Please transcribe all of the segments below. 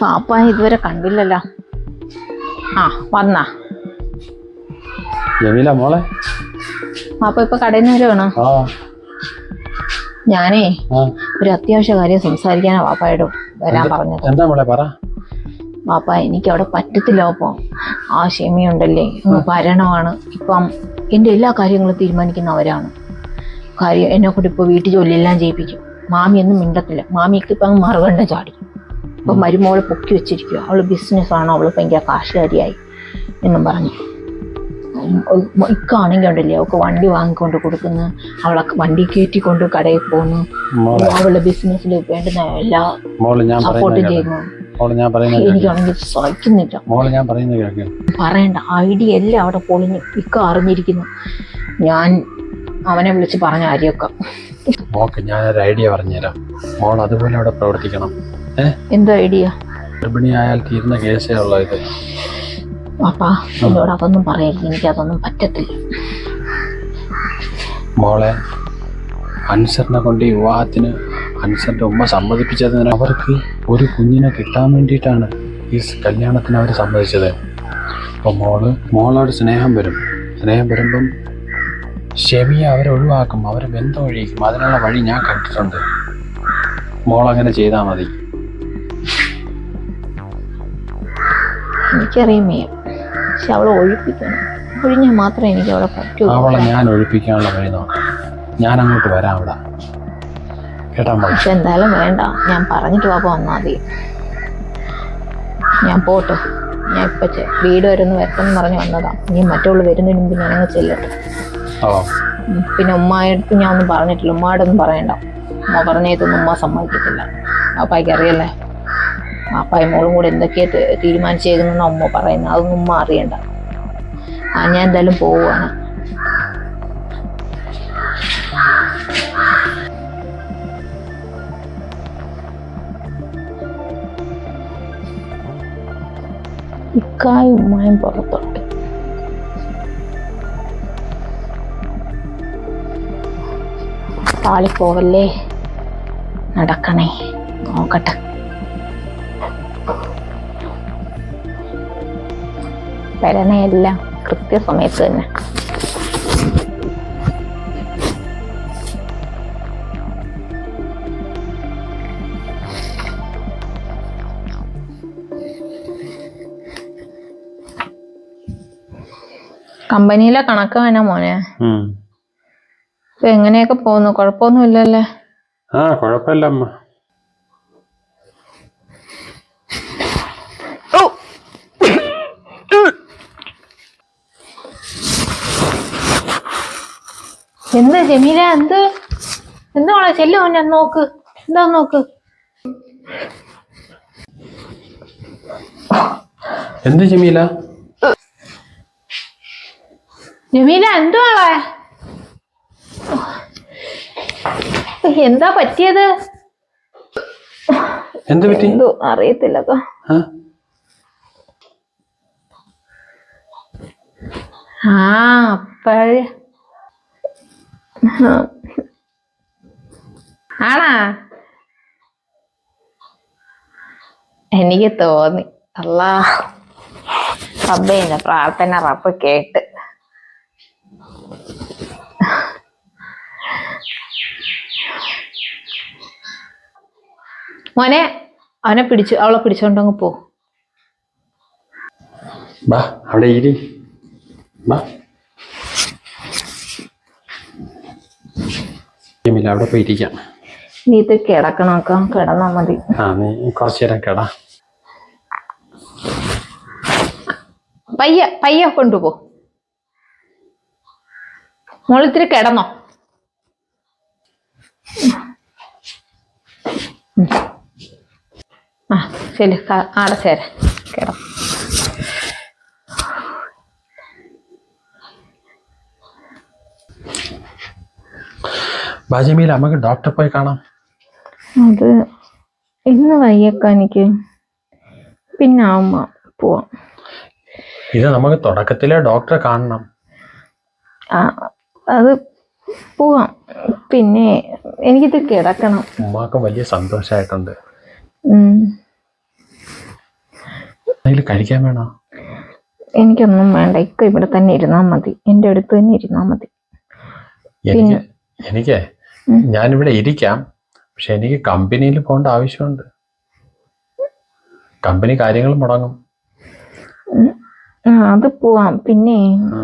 പാപ്പ ഇതുവരെ കണ്ടില്ലല്ലോ. ആ വന്നാ. ജമീല മോളെ? പാപ്പ ഇപ്പൊ കടയിൽ നിന്ന് വരുവാണോ ഞാനേ ഒരു അത്യാവശ്യ കാര്യം സംസാരിക്കാനാ പാപ്പായോട് വരാൻ പറഞ്ഞത്. എന്താ മോളെ പറ. പാപ്പ എനിക്ക് അവിടെ പറ്റത്തില്ല അപ്പം ആ ക്ഷമയുണ്ടല്ലേ? ഭരണമാണ്. ഇപ്പം എന്റെ എല്ലാ കാര്യങ്ങളും തീരുമാനിക്കുന്ന അവരാണ്. കാര്യം എന്നെ കൂടി ഇപ്പോൾ വീട്ടു ജോലിയെല്ലാം ചെയ്യിപ്പിക്കും. മാമിയൊന്നും മിണ്ടത്തില്ല. മാമിക്ക് ഇപ്പം മറുകണ്ട ചാടി. ഇപ്പം മരുമോളെ പൊക്കി വെച്ചിരിക്കുക അവൾ ബിസിനസ്സാണ്. അവൾ ഭയങ്കര കാശുകാരിയായി എന്നും പറഞ്ഞു. ഇക്കാണെങ്കിൽ ഉണ്ടല്ലേ അവൾക്ക് വണ്ടി വാങ്ങിക്കൊണ്ട് കൊടുക്കുന്നു. അവളെ വണ്ടി കയറ്റിക്കൊണ്ട് കടയിൽ പോകുന്നു അവളുടെ ബിസിനസ്സിൽ വേണ്ടുന്ന എല്ലാ സപ്പോർട്ടും. ചെയ്യുന്നു. എനിക്കാണെങ്കിൽ സഹിക്കുന്നില്ല. പറയണ്ട. ഐഡിയ എല്ലാം അവിടെ പൊളിഞ്ഞു ഇക്ക അറിഞ്ഞിരിക്കുന്നു. ഞാൻ അവനെ വിളിച്ച് പറഞ്ഞ കാര്യമൊക്കെ. ഞാൻ ഞാനൊരു ഐഡിയ പറഞ്ഞുതരാം. മോൾ അതുപോലെ അവിടെ പ്രവർത്തിക്കണം. എന്തോ ഐഡിയ ഗർഭിണിയായാൽ തീരുന്ന കേസേ ഉള്ളൂ ഇത്. പാപ്പാ എന്നോട് അതൊന്നും പറയരുത്. എനിക്ക് അതൊന്നും പറ്റത്തില്ല. മോളെ അൻസറിനെ കൊണ്ട് ഈ വിവാഹത്തിന് അൻസറിന്റെ ഉമ്മ സമ്മതിപ്പിച്ചതിന് അവർക്ക് ഒരു കുഞ്ഞിനെ കിട്ടാൻ വേണ്ടിയിട്ടാണ് ഈ കല്യാണത്തിന് അവർ സമ്മതിച്ചത്. അപ്പോൾ മോൾ മോളോട് സ്നേഹം വരും. സ്നേഹം വരുമ്പം ഷെമിയെ അവരെ ഒഴിവാക്കും. അവരെ ബന്ധം ഒഴിക്കും അതിനുള്ള വഴി ഞാൻ കണ്ടിട്ടുണ്ട്. മോളങ്ങനെ ചെയ്താൽ മതി. എനിക്കറിയാം മേ പക്ഷെ അവളെ ഒഴിപ്പിക്കണം. ഒഴിഞ്ഞാൽ മാത്രമേ എനിക്ക് അവളെ പറ്റൂ. അവളെ ഞാൻ ഒഴിപ്പിക്കാനുള്ള വഴി നോക്കാം. ഞാൻ അങ്ങോട്ട് വരാം അവിടെ. കേട്ടാ പക്ഷെ എന്തായാലും വേണ്ട. ഞാൻ പറഞ്ഞിട്ട് പാപ്പ വന്നാൽ മതി. ഞാൻ പോട്ടെ. ഞാൻ ഇപ്പൊ വീട് വരുന്ന വരട്ടെന്ന് പറഞ്ഞ് വന്നതാ. ഇനി മറ്റുള്ള വരുന്നതിന് മുമ്പ് ഞാനങ്ങ് ചെല്ലട്ടെ. പിന്നെ ഉമ്മായിട്ട് ഞാൻ ഒന്നും പറഞ്ഞിട്ടില്ല. ഉമ്മായിട്ടൊന്നും പറയണ്ട. ഉമ്മ പറഞ്ഞതൊന്നും ഉമ്മ സമ്മതിക്കത്തില്ല. അപ്പായ്ക്ക് അപ്പായ മോളും കൂടെ എന്തൊക്കെയാ ത- തീരുമാനിച്ചേക്കുന്നെന്ന് ഉമ്മ പറയുന്നത് അതൊന്നും ഉമ്മ അറിയണ്ട. ആ ഞാൻ എന്തായാലും പോവുകയാണ്. ഇക്കായും ഉമ്മായും പുറത്തോട്ട്. പാളിപ്പോവല്ലേ? നടക്കണേ. നോക്കട്ടെ. വരണയെല്ലാം കൃത്യസമയത്ത് തന്നെ. കമ്പനിയിലെ കണക്ക് വേണം മോനെ. ഇപ്പൊ എങ്ങനെയൊക്കെ പോകുന്നു? കുഴപ്പമൊന്നുമില്ലല്ലേ? ആ കുഴപ്പമില്ല അമ്മ. എന്ത് ജമീല എന്ത്? എന്താ ചെല്ലോ ഞാൻ നോക്ക്. എന്താ നോക്ക്? എന്ത് ജമീല? ജമീല എന്തുവാളെ എന്താ പറ്റിയത്? എന്ത് പറ്റി? എന്തോ അറിയത്തില്ല ആ? ആ അപ്പഴേ ആണാ? എനിക്ക് തോന്നി. അല്ലാ റബ്ബേന്റെ പ്രാർത്ഥന റബ്ബ് കേട്ട്. മോനെ അവനെ പിടിച്ചു അവളെ പിടിച്ചോണ്ടങ്ങ് പോ. അവിടെ ഇരി. ബാ. ജമീല അവിടെ പോയി ഇരിക്കാം നീ ഇത് കിടക്കണമൊക്കെ കിടന്നാ മതി. ആ നീ കുറച്ചു നേരം കേടാ. പയ്യ പയ്യ കൊണ്ടുപോ. മോളിത്തിരി കിടന്നോ. ആ ശരി ക- ആടെ അമ്മയ്ക്ക് നമുക്ക് ഡോക്ടറെ പോയി കാണാം. അത് ഇന്ന് വയ്യേക്കാ എനിക്ക് പിന്നെ ആവുമ്പോ പോവാം. ഇത് നമുക്ക് തുടക്കത്തിലെ ഡോക്ടറെ കാണണം. ആ അത് പോവാം. പിന്നെ എനിക്കിത് കിടക്കണം. ഉമ്മാക്കും വലിയ സന്തോഷമായിട്ടുണ്ട് ഉം. എന്തെങ്കിലും കഴിക്കാൻ വേണോ? എനിക്കൊന്നും വേണ്ട. ഇക്ക ഇവിടെ തന്നെ ഇരുന്നാ മതി. എന്റെ അടുത്ത് തന്നെ ഇരുന്നാ മതി. എനിക്ക് എനിക്ക്. ഞാനിവിടെ ഇരിക്കാം. പക്ഷെ എനിക്ക് കമ്പനിയിൽ പോകേണ്ട ആവശ്യമുണ്ട്. കമ്പനി കാര്യങ്ങൾ മുടങ്ങും. അത് പോവാം. പിന്നെ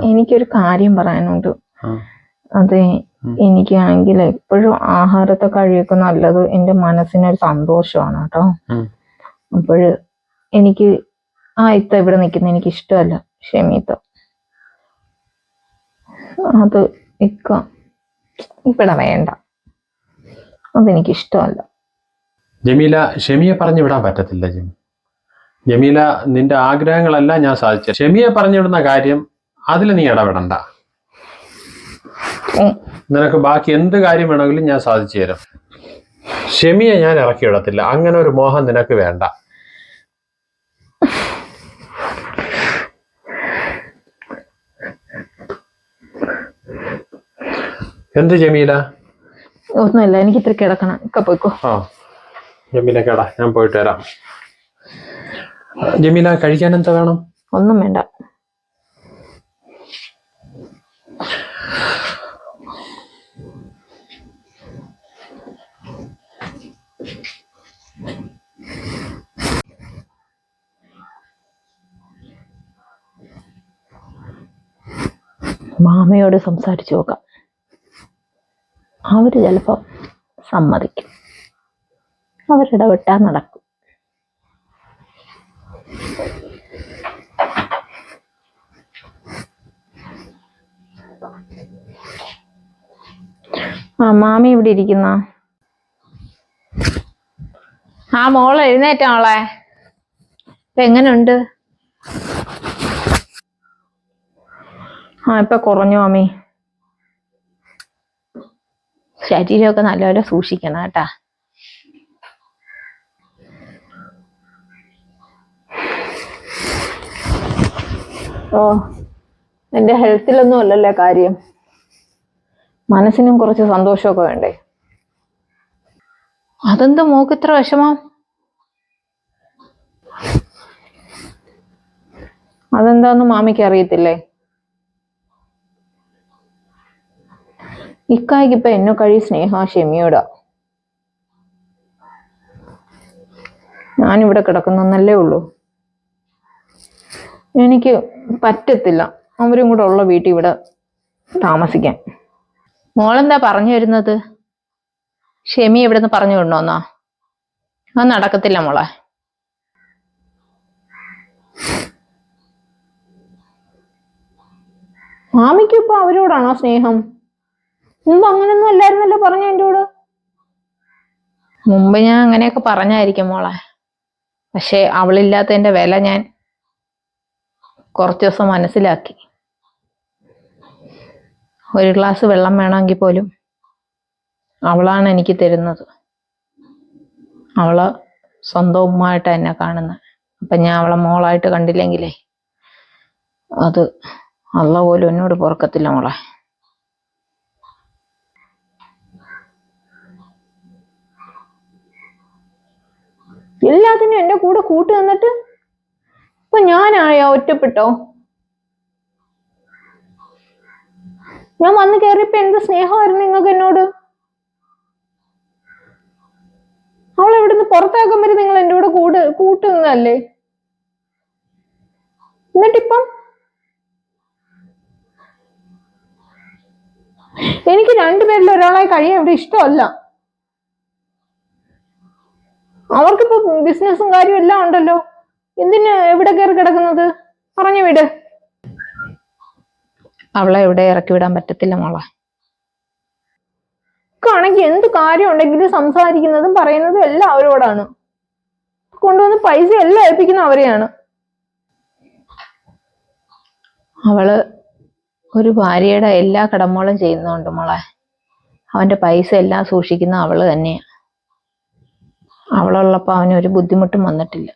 എനിക്കൊരു കാര്യം പറയാനുണ്ട്. അത്. എനിക്കാണെങ്കിൽ എപ്പോഴും ആഹാരത്തെ കഴിയൊക്കെ നല്ലത് എന്റെ മനസ്സിനൊരു സന്തോഷമാണ് കേട്ടോ. അപ്പോഴ് അപ്പോൾ എനിക്ക് ആ ഇത്ത ഇവിടെ നിൽക്കുന്ന എനിക്ക് ഇഷ്ടമല്ല ക്ഷമിത്ത അത് ഇക്ക. ഇവിടെ വേണ്ട. അതെനിക്ക് ഇഷ്ടമല്ല ജമീല ഷെമിയെ പറഞ്ഞു വിടാൻ പറ്റത്തില്ല ജമി ജമീല നിന്റെ ആഗ്രഹങ്ങളെല്ലാം ഞാൻ സാധിച്ചു. ഷെമിയെ പറഞ്ഞു വിടുന്ന കാര്യം അതിൽ നീ ഇടപെടണ്ട. നിനക്ക് ബാക്കി എന്ത് കാര്യം വേണമെങ്കിലും ഞാൻ സാധിച്ചു തരാം. ഷെമിയെ ഞാൻ ഇറക്കി വിടത്തില്ല. അങ്ങനെ ഒരു മോഹം നിനക്ക് വേണ്ട. എന്ത് ജമീല? ഒന്നുമില്ല എനിക്ക് ഇത്ര കിടക്കണം. ഒക്കെ പോയിക്കോ. ആ ജമീല കേടാ ഞാൻ പോയിട്ട് വരാം. ജമീല കഴിക്കാൻ എന്താ വേണം? ഒന്നും വേണ്ട. മാമയോട് സംസാരിച്ചു നോക്കാം. അവർ ചിലപ്പോൾ സമ്മതിക്കും. അവരിടപെട്ടാൽ നടക്കും. ആ മാമി ഇവിടെ ഇരിക്കുന്ന? ആ മോളെ എഴുന്നേറ്റ മോളെ. ഇപ്പൊ എങ്ങനുണ്ട്? ആ ഇപ്പൊ കുറഞ്ഞു മാമി. ശരീരമൊക്കെ നല്ലപോലെ സൂക്ഷിക്കണം കേട്ടാ. ഓ എന്റെ ഹെൽത്തിലൊന്നും അല്ലല്ലേ കാര്യം? മനസ്സിനും കുറച്ച് സന്തോഷമൊക്കെ വേണ്ടേ? അതെന്ത് മോക്ക് ഇത്ര വിഷമം? അതെന്താന്ന് മാമിക്ക് അറിയത്തില്ലേ? ഇക്കായ്ക്ക് ഇപ്പൊ എന്നെ കഴി സ്നേഹ ക്ഷമയോടാ ഞാനിവിടെ കിടക്കുന്നല്ലേ ഉള്ളൂ. എനിക്ക് പറ്റത്തില്ല. അവരും കൂടെ ഉള്ള വീട്ടിൽ ഇവിടെ താമസിക്കാൻ. മോളെന്താ പറഞ്ഞു വരുന്നത്? ഷെമി ഇവിടുന്ന് പറഞ്ഞു വിടണോന്നാ അത് നടക്കത്തില്ല മോളെ. മാമിക്കിപ്പോ അവരോടാണോ സ്നേഹം? മുമ്പ് അങ്ങനൊന്നും അല്ലായിരുന്നല്ലോ പറഞ്ഞു കൂടെ? മുമ്പ് ഞാൻ അങ്ങനെയൊക്കെ പറഞ്ഞായിരിക്കും മോളെ. പക്ഷെ അവളില്ലാത്തതിന്റെ വില ഞാൻ കുറച്ച് ദിവസം മനസ്സിലാക്കി. ഒരു ഗ്ലാസ് വെള്ളം വേണമെങ്കിൽ പോലും അവളാണ് എനിക്ക് തരുന്നത്. അവൾ സ്വന്തം ഉമ്മായിട്ട് എന്നെ കാണുന്നത് അപ്പൊ ഞാൻ അവളെ മോളായിട്ട് കണ്ടില്ലെങ്കിലേ അത് അള്ള പോലും എന്നോട് പൊറക്കത്തില്ല മോളെ. എന്റെ കൂടെ കൂട്ട് നിന്നിട്ട് ഇപ്പൊ ഞാനായോ ഒറ്റപ്പെട്ടോ? ഞാൻ വന്ന് കയറിയപ്പോ എന്ത് സ്നേഹമായിരുന്നു നിങ്ങൾക്ക് എന്നോട്? അവൾ ഇവിടുന്ന് പുറത്താക്കാൻ വരെ നിങ്ങൾ എന്റെ കൂടെ കൂട് കൂട്ട് നിന്നല്ലേ എന്നിട്ടിപ്പം എനിക്ക് രണ്ടുപേരിൽ ഒരാളായി കഴിയാൻ ഇവിടെ ഇഷ്ടമല്ല. അവർക്കിപ്പോ ബിസിനസ്സും കാര്യവും എല്ലാം ഉണ്ടല്ലോ. എന്തിന് എവിടെ കയറി കിടക്കുന്നത്? പറഞ്ഞു വിട്. അവളെ എവിടെ ഇറക്കി വിടാൻ പറ്റത്തില്ല മോളെ. ആണെങ്കിൽ എന്ത് കാര്യം ഉണ്ടെങ്കിലും സംസാരിക്കുന്നതും പറയുന്നതും എല്ലാം അവരോടാണ്. കൊണ്ടുവന്ന് പൈസ എല്ലാം ഏൽപ്പിക്കുന്ന അവരെയാണ്. അവൾ ഒരു ഭാര്യയുടെ എല്ലാ കടമകളും ചെയ്യുന്നുണ്ട് മോളെ. അവന്റെ പൈസ എല്ലാം സൂക്ഷിക്കുന്ന അവൾ തന്നെയാ. അവളുള്ളപ്പോ അവന് ഒരു ബുദ്ധിമുട്ടും വന്നിട്ടില്ല.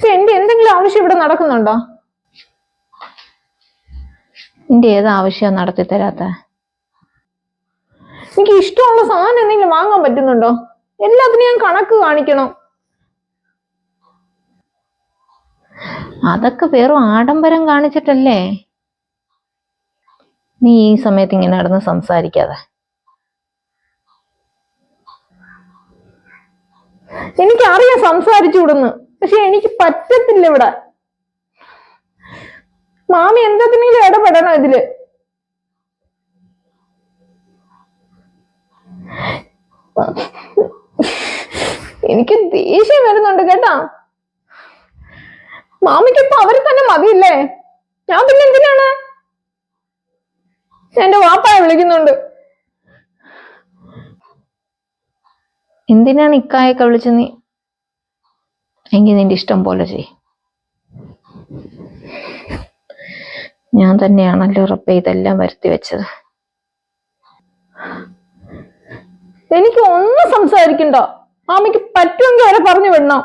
എന്റെ എന്തെങ്കിലും ആവശ്യം ഇവിടെ നടക്കുന്നുണ്ടോ? നിന്റെ ഏത് ആവശ്യം നടത്തി തരാത്ത. എനിക്ക് ഇഷ്ടമുള്ള സാധനം എന്തെങ്കിലും വാങ്ങാൻ പറ്റുന്നുണ്ടോ? എല്ലാത്തിനും ഞാൻ കണക്ക് കാണിക്കണം. അതൊക്കെ വെറും ആഡംബരം കാണിച്ചിട്ടല്ലേ? നീ ഈ സമയത്ത് ഇങ്ങനെ നടന്ന് സംസാരിക്കാതെ. എനിക്കറിയാം സംസാരിച്ചുവിടുന്ന് പക്ഷെ എനിക്ക് പറ്റത്തില്ല ഇവിടെ. മാമി എന്തെങ്കിലും ഇടപെടണം ഇതിൽ? എനിക്ക് ദേഷ്യം വരുന്നുണ്ട് കേട്ടാ. മാമിക്ക് ഇപ്പൊ അവർ തന്നെ മതിയില്ലേ? ഞാൻ പിന്നെ എന്തിനാണ്? എന്റെ വാപ്പായ വിളിക്കുന്നുണ്ട്. എന്തിനാണ് ഇക്കായൊക്കെ വിളിച്ച് നീ എങ്കിൽ നിന്റെ ഇഷ്ടം പോലെ ചെയ്. ഞാൻ തന്നെയാണല്ലോ റബ്ബെ ഇതെല്ലാം വരുത്തി വെച്ചത്. എനിക്ക് ഒന്നും സംസാരിക്കണ്ട. മാമിക്ക് പറ്റുമെങ്കിൽ അവരെ പറഞ്ഞു വിടണം.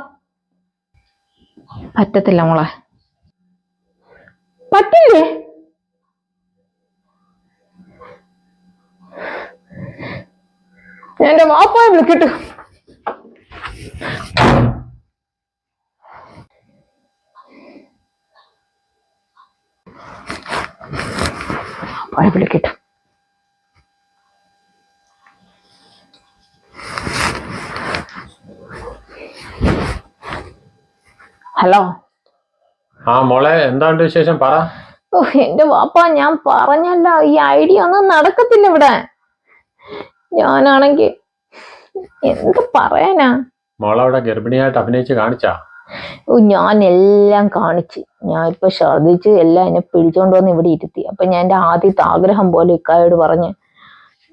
പറ്റത്തില്ല മോളെ. പറ്റില്ലേ? എന്റെ വാപ്പായ വിളിക്കട്ടെ. വാപ്പായെ വിളിക്കട്ടെ. ഹലോ. ആ മോളെ എന്താണ്ട് വിശേഷം? പറ. ഓ എന്റെ വാപ്പ ഞാൻ പറഞ്ഞല്ല ഈ ഐഡിയ ഒന്നും നടക്കത്തില്ല ഇവിടെ. ഞാനാണെങ്കി എന്ത് പറയാനാ? മോളവിടെ ഗർഭിണിയായിട്ട് അഭിനയിച്ച് കാണിച്ചാ? ഞാൻ എല്ലാം കാണിച്ച്. ഞാൻ ഇപ്പൊ ഛർദിച്ച് എല്ലാം എന്നെ പിടിച്ചോണ്ട് വന്ന് ഇവിടെ ഇരുത്തി. അപ്പൊ ഞാൻ എന്റെ ആദ്യത്തെ ആഗ്രഹം പോലെ ഇക്കായോട് പറഞ്ഞ്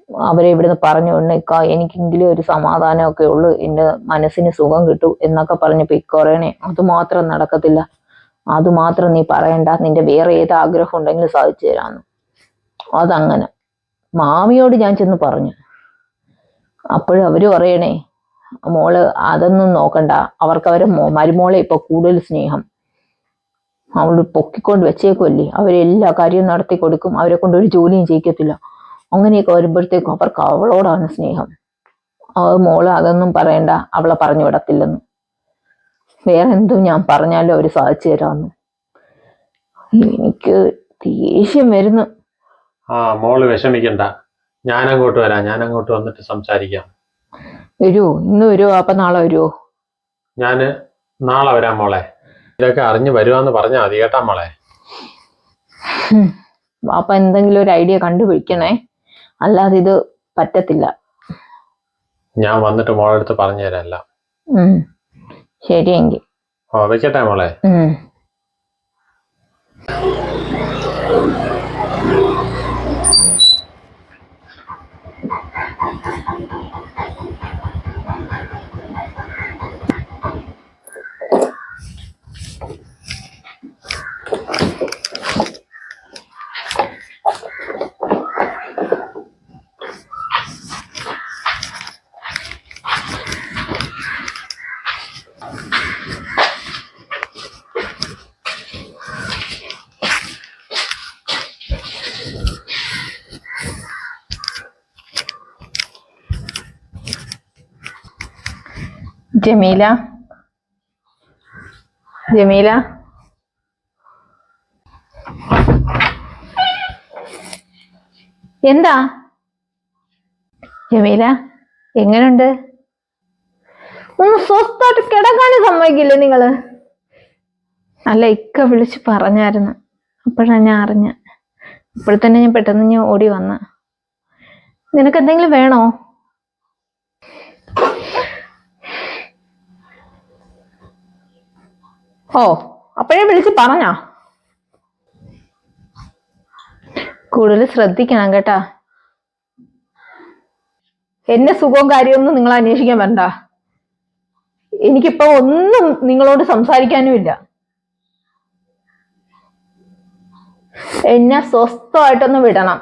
അവരെ ഇവിടുന്ന് പറഞ്ഞു കൊണ്ട് ഇക്ക എനിക്കെങ്കിലും ഒരു സമാധാനമൊക്കെ ഉള്ളു. എന്റെ മനസ്സിന് സുഖം കിട്ടൂ എന്നൊക്കെ പറഞ്ഞപ്പോ ഇക്കൊറേനെ അതുമാത്രം അത് മാത്രം നടക്കത്തില്ല. അത് മാത്രം നീ പറയണ്ട. നിന്റെ വേറെ ഏത് ആഗ്രഹം ഉണ്ടെങ്കിലും സാധിച്ചു തരാന്ന്. അതങ്ങനെ. മാമിയോട് ഞാൻ ചെന്ന് പറഞ്ഞു. അപ്പോഴും അവർ പറയണേ മോൾ അതൊന്നും നോക്കണ്ട. അവർക്ക് അവരെ മോ- മരുമോളെ ഇപ്പൊ കൂടുതൽ സ്നേഹം. അവൾ പൊക്കിക്കൊണ്ട് വെച്ചേക്കുമല്ലേ അവരെ എല്ലാ കാര്യവും നടത്തി കൊടുക്കും. അവരെ കൊണ്ട് ഒരു ജോലിയും ചെയ്യിക്കത്തില്ല. അങ്ങനെയൊക്കെ വരുമ്പോഴത്തേക്കും അവർക്ക് അവളോടാണ് സ്നേഹം. അവൾ മോൾ അതൊന്നും പറയണ്ട. അവളെ പറഞ്ഞു വിടത്തില്ലെന്ന്. വേറെ എന്തും ഞാൻ പറഞ്ഞാലും അവർ സാധിച്ചു തരാമെന്ന് എനിക്ക് ദേഷ്യം വരുന്നു. ആ മോൾ വിഷമിക്കണ്ട. ഞാൻ അങ്ങോട്ട് വരാം ഞാൻ അങ്ങോട്ട് വന്നിട്ട് സംസാരിക്കാം. വരുമോ ഇന്ന് വരുമോ അപ്പൊ നാളെ വരുമോ ഞാൻ നാളെ വരാം മോളെ. ഇതൊക്കെ അറിഞ്ഞു വരുവാന്ന് പറഞ്ഞാ മതി കേട്ടാ മോളെ. അപ്പൊ എന്തെങ്കിലും ഒരു ഐഡിയ കണ്ടുപിടിക്കണേ. അല്ലാതെ ഇത് പറ്റത്തില്ല. ഞാൻ വന്നിട്ട് മോളെ അടുത്ത് പറഞ്ഞു തരാം എല്ലാം. ഉം. ശരിയെങ്കിൽ ഓ വെക്കട്ടെ മോളെ. ജമീല. ജമീല. എന്താ? ജമീല എങ്ങനുണ്ട്? ഒന്ന് സ്വസ്ഥായിട്ട് കിടക്കാനും സമ്മതിക്കില്ലേ നിങ്ങൾ? അല്ല ഇക്ക വിളിച്ച് പറഞ്ഞായിരുന്നു. അപ്പോഴാണ് ഞാൻ അറിഞ്ഞ. ഇപ്പോൾ തന്നെ ഞാൻ പെട്ടെന്ന് ഞാൻ ഓടി വന്ന. നിനക്ക് എന്തെങ്കിലും വേണോ? ഓ അപ്പോഴേ വിളിച്ച് പറഞ്ഞാ. കൂടുതൽ ശ്രദ്ധിക്കണം കേട്ടാ. എന്നെ സുഖവും കാര്യമൊന്നും നിങ്ങൾ അന്വേഷിക്കാൻ വേണ്ട എനിക്കിപ്പോ ഒന്നും നിങ്ങളോട് സംസാരിക്കാനുമില്ല എന്നെ സ്വസ്ഥമായിട്ടൊന്ന് വിടണം.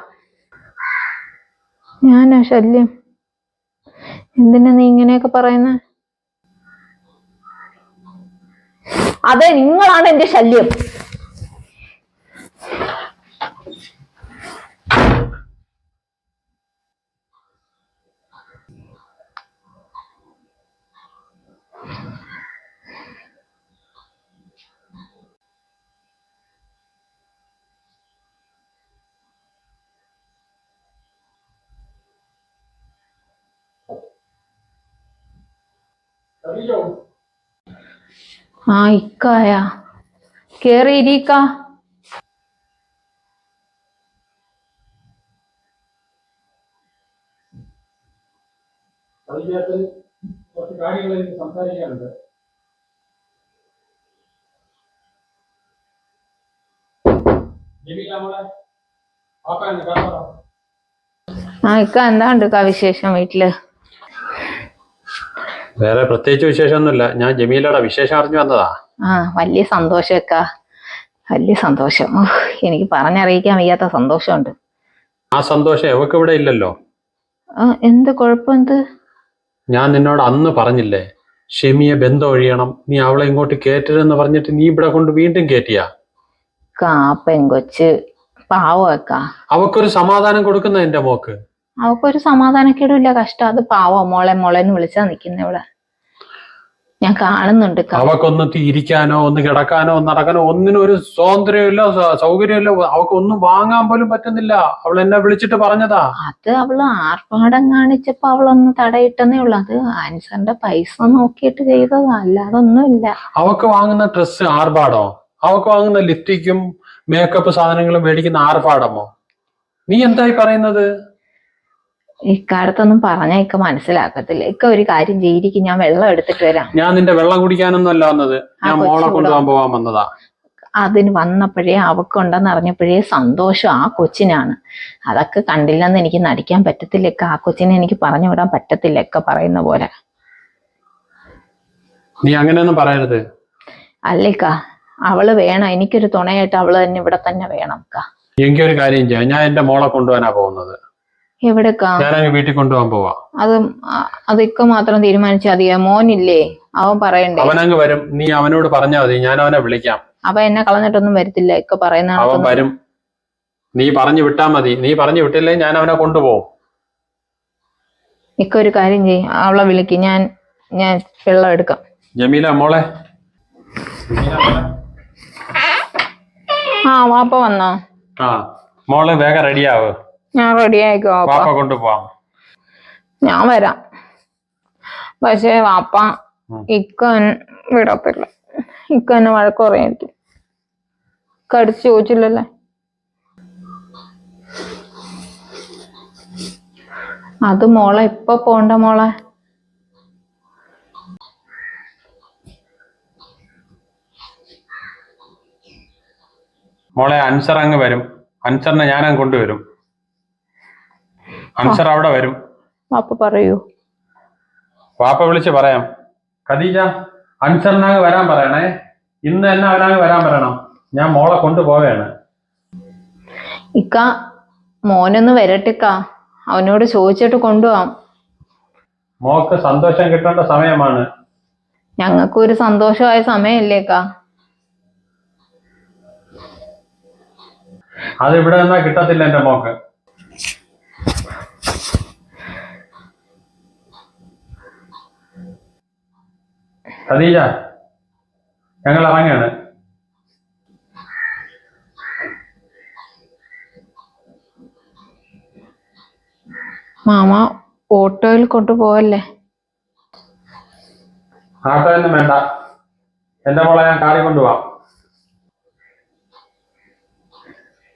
ഞാനാ ശല്യം. എന്തിനാ നീ ഇങ്ങനെയൊക്കെ പറയുന്നത് അത് നിങ്ങളാണ് എന്റെ ശല്യം Arriba. ആ ഇക്കായ. കേറിയിരിക്ക കുറച്ച് കാര്യങ്ങൾ എനിക്ക് സംസാരിക്കാനുണ്ട്. ആ ഇക്ക എന്താണ്ട് കവിശേഷം വിശേഷം വീട്ടിൽ? വേറെ പ്രത്യേകിച്ച് വിശേഷമൊന്നുമില്ല. ഞാൻ ജമീലയുടെ വിശേഷം അറിഞ്ഞു വന്നതാ. ആ വലിയ സന്തോഷമൊക്കെ വലിയ സന്തോഷം. എനിക്ക് പറഞ്ഞറിയിക്കാൻ വയ്യാത്ത സന്തോഷമുണ്ട്. ആ സന്തോഷം എവക്ക് ഇവിടെ ഇല്ലല്ലോ? എന്ത് കുഴപ്പം എന്ത്? ഞാൻ നിന്നോട് അന്ന് പറഞ്ഞില്ലേ ഷെമിയെ ബന്ധം ഒഴിയണം നീ അവളെ ഇങ്ങോട്ട് കേറ്റരുതെന്ന് പറഞ്ഞിട്ട് നീ ഇവിടെ കൊണ്ട് വീണ്ടും കേറ്റിയാ? കാ കൊച്ച് പാവക്ക അവക്കൊരു സമാധാനം കൊടുക്കുന്ന എന്റെ മോക്ക്? അവക്കൊരു സമാധാനക്കേടുമില്ല കഷ്ടം. അത് പാവോ മോളെ മോളെ എന്ന് വിളിച്ചാ നിക്കുന്ന ഇവിടെ ഞാൻ കാണുന്നുണ്ട് അവക്കൊന്ന് തിരിക്കാനോ ഒന്ന് കിടക്കാനോ ഒന്ന് നടക്കാനോ ഒന്നിനും ഒരു സ്വാതന്ത്ര്യമില്ല സൗകര്യമില്ല. അവക്ക് ഒന്നും വാങ്ങാൻ പോലും പറ്റുന്നില്ല. അവൾ എന്നെ വിളിച്ചിട്ട് പറഞ്ഞതാ. അത് അവൾ ആർഭാടം കാണിച്ചപ്പോ അവളൊന്ന് തടയിട്ടെന്നേ ഉള്ളു. അത് ആൻസറിന്റെ പൈസ നോക്കിയിട്ട് ചെയ്തതാ. അല്ലാതെ ഒന്നുമില്ല അവക്ക് വാങ്ങുന്ന ഡ്രസ് ആർഭാടോ? അവക്ക് വാങ്ങുന്ന ലിപ്റ്റിക്കും മേക്കപ്പ് സാധനങ്ങളും മേടിക്കുന്ന ആർഭാടമോ? നീ എന്തായി പറയുന്നത്? ഇക്കാലത്തൊന്നും പറഞ്ഞ ഇക്ക മനസ്സിലാക്കത്തില്ല. ഇക്ക ഒരു കാര്യം ചെയ്തിരിക്കും ഞാൻ വെള്ളം എടുത്തിട്ട് വരാം. ഞാൻ നിന്റെ വെള്ളം കുടിക്കാനൊന്നും അല്ല വന്നത്. ഞാൻ മോളെ കൊണ്ടുപോകാൻ പോവാൻ വന്നതാ. അതിന് വന്നപ്പോഴേ അവക്കുണ്ടെന്ന് അറിഞ്ഞപ്പോഴേ സന്തോഷം ആ കൊച്ചിനാണ്. അതൊക്കെ കണ്ടില്ലെന്ന് എനിക്ക് നടിക്കാൻ പറ്റത്തില്ല ഇക്ക. ആ കൊച്ചിനെ എനിക്ക് പറഞ്ഞു വിടാൻ പറ്റത്തില്ല ഇക്ക പറയുന്ന പോലെ. നീ അങ്ങനെയൊന്നും പറയരുത്. അല്ലിക്ക അവൾ വേണം. എനിക്കൊരു തുണയായിട്ട് അവൾ തന്നെ ഇവിടെ തന്നെ വേണം എനിക്കൊരു കാര്യം ചെയ്യാം. ഞാൻ എന്റെ മോളെ കൊണ്ടുപോകാനാ പോകുന്നത്. ഞാനങ്ങ് വീട്ടിൽ കൊണ്ടുപോകാൻ പോവാ. അത് അതൊക്കെ മാത്രം തീരുമാനിച്ചാൽ മതിയോ മോനില്ലേ അവൻ പറയണ്ടേ? അവനങ്ങ് വരും. നീ അവനോട് പറഞ്ഞാൽ മതി. ഞാൻ അവനെ വിളിക്കാം. അവ എന്നെ കളഞ്ഞിട്ടൊന്നും വരത്തില്ല. ഒക്കെ പറയുന്ന അവൻ വരും. നീ പറഞ്ഞു വിട്ടാ മതി. നീ പറഞ്ഞു വിട്ടില്ലേ ഞാൻ അവനെ കൊണ്ടുപോകും ഇക്ക ഒരു കാര്യം ചെയ്യും. അവളെ വിളിക്ക്. ഞാൻ ഞാൻ വെള്ളം എടുക്കാം. ജമീല മോളെ. ആ വാപ്പ വന്നോ? ആ മോളെ വേഗം റെഡിയാവ്. ഞാൻ റെഡി ആയിക്കോ വാപ്പ. പാപ്പ കൊണ്ടുപോവാം ഞാൻ വരാം. പക്ഷെ വാപ്പ. ഇക്ക വിടത്തില്ല. ഇക്ക തന്നെ വഴക്ക് പറയായിരിക്കും കടിച്ചു ചോദിച്ചില്ലല്ലേ? അത് മോളെ ഇപ്പൊ പോണ്ട മോളെ. മോളെ അൻസർ അങ്ങ് വരും. അൻസറിനെ ഞാൻ അങ്ങ് കൊണ്ടുവരും. അൻസർ അവിടെ വരും. പറയൂ. വാപ്പ വിളിച്ച് പറയാം. ഖദീജ അൻസറിനെ അങ്ങ് വരാൻ പറയണേ. ഇന്ന് തന്നെ അവനങ്ങ് വരാൻ പറയണം. ഞാൻ മോളെ കൊണ്ടുപോവാണ്. ഇക്ക മോനൊന്ന് വരട്ടിക്ക. അവനോട് ചോദിച്ചിട്ട് കൊണ്ടുപോവാം. മോക്ക് സന്തോഷം കിട്ടേണ്ട സമയമാണ്. ഞങ്ങൾക്ക് ഒരു സന്തോഷമായ സമയമല്ലേക്കാ അത് ഇവിടെ നിന്നാ കിട്ടത്തില്ല എന്റെ മോക്ക്. ഖദീജ ഞങ്ങൾ ഇറങ്ങാണ്. മാമ ഓട്ടോയിൽ കൊണ്ടുപോവല്ലേ? ആട്ടൊന്നും വേണ്ട. എന്റെ മോളെ ഞാൻ കാറി കൊണ്ടുപോവാം.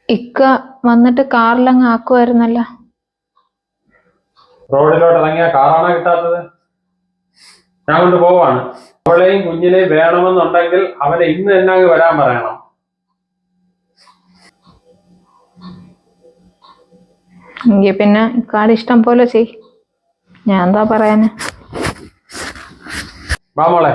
ഇക്ക വന്നിട്ട് കാറിലങ്ങ് ആക്കുമായിരുന്നല്ലോ റോഡിലോട്ട് ഇറങ്ങിയ കാറാണോ കിട്ടാത്തത്? ഞാൻ കൊണ്ട് പോവാണ് അവളെയും കുഞ്ഞിനെയും വേണമെന്നുണ്ടെങ്കിൽ അവനെ ഇന്ന് തന്നെ അങ്ങ് വരാൻ പറയണം. എങ്കിൽ പിന്നെ കാട് ഇഷ്ടം പോലെ ചെയ്. ഞാൻ എന്താ പറയാന്? വാ മോളെ.